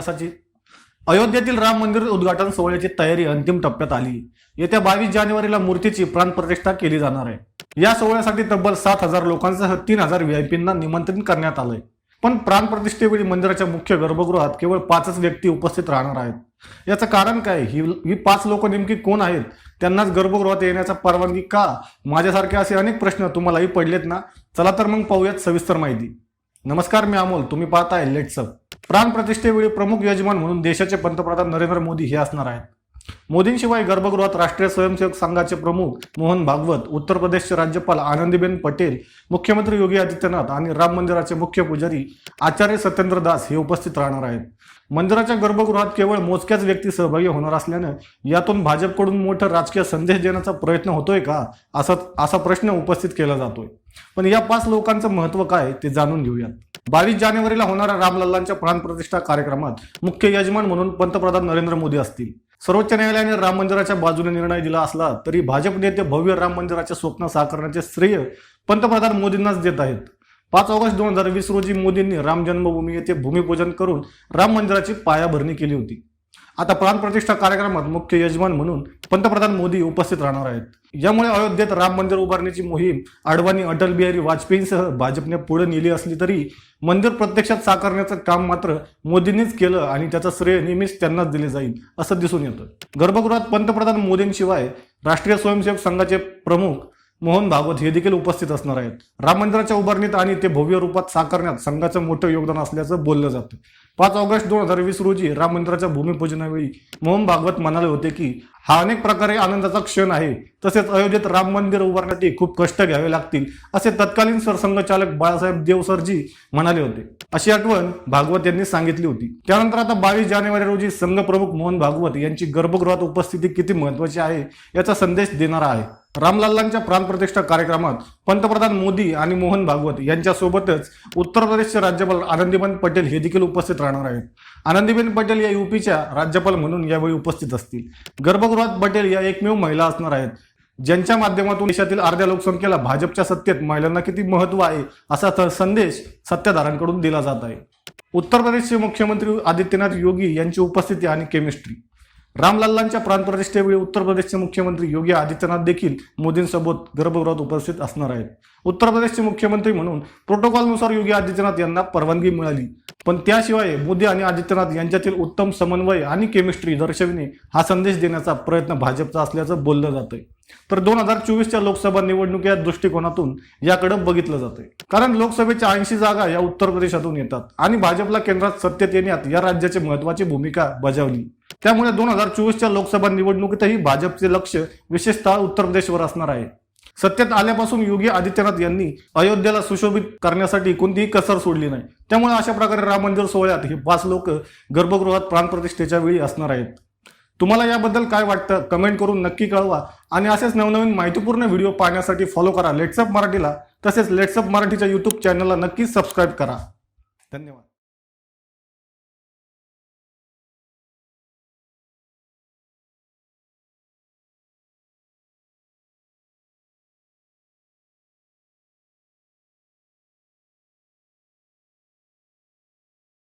सोहळ्यासाठी अयोध्येतील राम मंदिर उद्घाटन सोहळ्याची तयारी अंतिम टप्प्यात आली. येत्या बावीस जानेवारीला मूर्तीची प्राणप्रतिष्ठा केली जाणार आहे. या सोहळ्यासाठी तब्बल सात हजार लोकांसह तीन हजार व्हीआयपींना निमंत्रित करण्यात आलंय. पण प्राणप्रतिष्ठेवेळी मंदिराच्या मुख्य गर्भगृहात केवळ पाचच व्यक्ती उपस्थित राहणार आहेत. याचं कारण काय? ही ही पाच लोक नेमकी कोण आहेत? त्यांनाच गर्भगृहात येण्याचा परवानगी का? माझ्यासारखे असे अनेक प्रश्न तुम्हालाही पडलेत ना? चला तर मग पाहूयात सविस्तर माहिती. नमस्कार मी अमोल. तुम्ही पाहताय लेट्सअप प्राण प्रतिष्ठेवेळी प्रमुख यजमान म्हणून देशाचे पंतप्रधान नरेंद्र मोदी हे असणार आहेत. मोदींशिवाय गर्भगृहात राष्ट्रीय स्वयंसेवक संघाचे प्रमुख मोहन भागवत उत्तर प्रदेशचे राज्यपाल आनंदीबेन पटेल मुख्यमंत्री योगी आदित्यनाथ आणि राम मंदिराचे मुख्य पुजारी आचार्य सत्येंद्र दास हे उपस्थित राहणार आहेत. मंदिराच्या गर्भगृहात केवळ मोजक्याच व्यक्ती सहभागी होणार असल्यानं यातून भाजपकडून मोठा राजकीय संदेश देण्याचा प्रयत्न होतोय का असा असा प्रश्न उपस्थित केला जातोय. पण या पाच लोकांचं महत्त्व काय ते जाणून घेऊयात. बावीस जानेवारीला होणाऱ्या रामलल्लांच्या प्राणप्रतिष्ठा कार्यक्रमात मुख्य यजमान म्हणून पंतप्रधान नरेंद्र मोदी असतील. सर्वोच्च न्यायालयाने राम मंदिराच्या बाजूने निर्णय दिला असला तरी भाजप नेते भव्य राम मंदिराचे स्वप्न साकारण्याचे श्रेय पंतप्रधान मोदींनाच देत आहेत. पाच ऑगस्ट दोन हजार वीस रोजी मोदींनी राम जन्मभूमी येथे भूमिपूजन करून राम मंदिराची पायाभरणी केली होती. आता प्राणप्रतिष्ठा कार्यक्रमात मुख्य यजमान म्हणून पंतप्रधान मोदी उपस्थित राहणार आहेत. यामुळे अयोध्येत राम मंदिर उभारण्याची मोहीम अडवाणी अटल बिहारी वाजपेयींसह भाजपने पुढे नेली असली तरी मंदिर प्रत्यक्षात साकारण्याचं काम मात्र मोदींनीच केलं आणि त्याचं श्रेय नेहमीच त्यांनाच दिले जाईल असं दिसून येतं. गर्भगृहात पंतप्रधान मोदींशिवाय राष्ट्रीय स्वयंसेवक संघाचे प्रमुख मोहन भागवत हे देखील उपस्थित असणार आहेत. राम मंदिराच्या उभारणीत आणि ते भव्य रूपात साकारण्यात संघाचं मोठं योगदान असल्याचं बोललं जातं. पाच ऑगस्ट दोन हजार वीस रोजी राम मंदिराच्या भूमिपूजनावेळी मोहन भागवत म्हणाले होते की हा अनेक प्रकारे आनंदाचा क्षण आहे. तसेच अयोध्येत राम मंदिर उभारण्यासाठी खूप कष्ट घ्यावे लागतील असे तत्कालीन सरसंघचालक बाळासाहेब देवसरजी म्हणाले होते. अशी आठवण भागवत यांनी सांगितली होती. त्यानंतर आता बावीस जानेवारी रोजी संघ प्रमुख मोहन भागवत यांची गर्भगृहात उपस्थिती किती महत्वाची आहे याचा संदेश देणारा आहे. रामलल्लांच्या प्राणप्रतिष्ठा कार्यक्रमात पंतप्रधान मोदी आणि मोहन भागवत यांच्यासोबतच उत्तर प्रदेशचे राज्यपाल आनंदीबेन पटेल हे देखील उपस्थित राहणार आहेत. आनंदीबेन पटेल या युपीच्या राज्यपाल म्हणून यावेळी उपस्थित असतील. गर्भगृहात पटेल या एकमेव महिला असणार आहेत. ज्यांच्या माध्यमातून देशातील अर्ध्या लोकसंख्येला भाजपच्या सत्तेत महिलांना किती महत्त्व आहे असा संदेश सत्ताधाऱ्यांकडून दिला जात आहे. उत्तर प्रदेशचे मुख्यमंत्री आदित्यनाथ योगी यांची उपस्थिती आणि केमिस्ट्री. रामलल्लांच्या प्राणप्रतिष्ठेवेळी उत्तर प्रदेशचे मुख्यमंत्री योगी आदित्यनाथ देखील मोदींसोबत गर्भगृहात उपस्थित असणार आहेत. उत्तर प्रदेशचे मुख्यमंत्री म्हणून प्रोटोकॉलनुसार योगी आदित्यनाथ यांना परवानगी मिळाली. पण त्याशिवाय मोदी आणि आदित्यनाथ यांच्यातील उत्तम समन्वय आणि केमिस्ट्री दर्शविणे हा संदेश देण्याचा प्रयत्न भाजपचा असल्याचं बोललं जातंय. तर दोन हजार चोवीसच्या लोकसभा निवडणुकीच्या दृष्टिकोनातून याकडे बघितलं जातंय. कारण लोकसभेच्या ऐंशी जागा या उत्तर प्रदेशातून येतात आणि भाजपला केंद्रात सत्तेत येण्यात या राज्याची महत्वाची भूमिका बजावली. त्यामुळे दोन हजार चोवीसच्या लोकसभा निवडणुकीतही भाजपचे लक्ष विशेषतः उत्तर प्रदेशवर असणार आहे. सत्तेत आल्यापासून योगी आदित्यनाथ यांनी अयोध्येला सुशोभित करण्यासाठी कोणतीही कसर सोडली नाही. त्यामुळे अशा प्रकारे राम मंदिर सोहळ्यात हे पाच लोक गर्भगृहात प्राणप्रतिष्ठेच्या वेळी असणार आहेत. तुम्हाला याबद्दल काय वाटतं? कमेंट करून नक्की कळवा. आणि असेच नवनवीन माहितीपूर्ण व्हिडिओ पाहण्यासाठी फॉलो करा. लेट्सअप मराठीला तसेच लेट्सअप मराठीच्या यूट्यूब चॅनलला नक्कीच सबस्क्राईब करा. धन्यवाद.